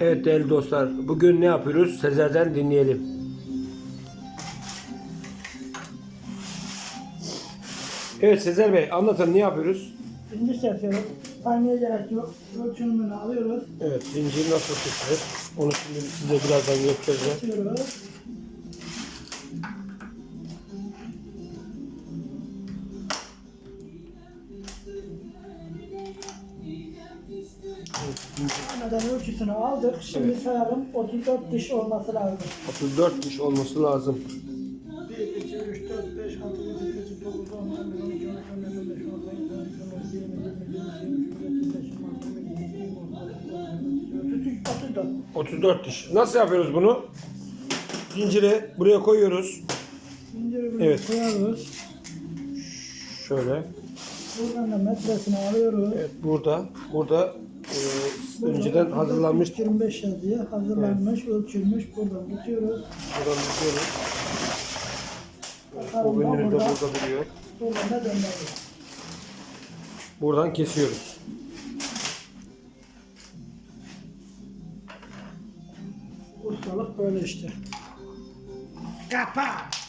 Evet değerli dostlar, bugün ne yapıyoruz? Sezer'den dinleyelim. Evet Sezer Bey, anlatın ne yapıyoruz? Zincir çekiyoruz. Saymaya gerek yok. Ölçümünü alıyoruz. Evet, zincir nasıl tutuyor? Onu şimdi size birazdan göstereceğim. Açıyoruz. Aniden ölçüsünü aldık. Şimdi Evet. sayalım. 34 diş olması lazım. 34 diş olması lazım. 1, 2, 3, 4, 5, 6, 7, 8, 9, 10, 11, 12, 13, 14, 15, 16, 17, 18, 19, 20, 21, 22, 23, 24, 25, 26, 34 diş. Nasıl yapıyoruz bunu? Zinciri buraya koyuyoruz. Zinciri buraya Evet. koyuyoruz. Şöyle. Buradan da metresini alıyoruz. Evet, burada. Burada önceden hazırlanmış. 25 yazıyor. Hazırlanmış, ölçülmüş. Buradan tutuyoruz. Buradan. Bakalım O da önünüzde burada. duruyor. Buradan da döndürüyoruz. Buradan kesiyoruz. Ustalık böyle işte. Kapat.